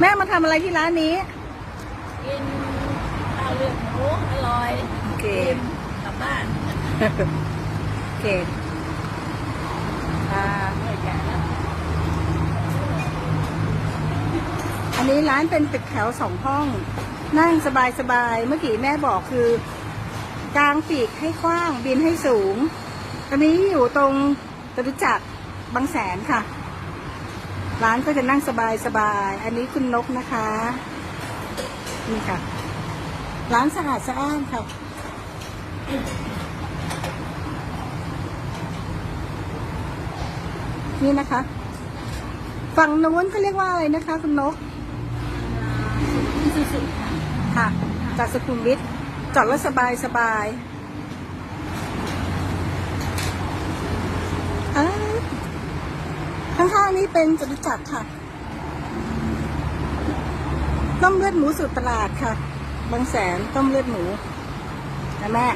แม่มาทำอะไรที่ร้านนี้ กินข้าวเลือดหมูอร่อยโอเคกินกลับบ้านโอเคอ่าไม่แก่แล้วอันนี้ร้านเป็นตึกแถวสองห้อง นั่งสบายสบายๆเมื่อกี้แม่บอกคือกลางปีกให้กว้างบินให้สูง อันนี้อยู่ตรงจตุจักรบางแสนค่ะ ร้านก็จะนั่งสบายสบายๆอันนี้คุณนกนะคะ นี่ค่ะ ร้านสะอาดสะอ้านค่ะนี่นะคะ ฝั่งนู้นเขาเรียกว่าอะไรนะคะ คุณนกสุสุค่ะค่ะ จากสุขุมวิทจอดรถสบายสบายอ่า ข้างๆนี้เป็นจตุจักรค่ะต้มเลือดหมูสูตรตลาดค่ะ บางแสนต้มเลือดหมูนะแม่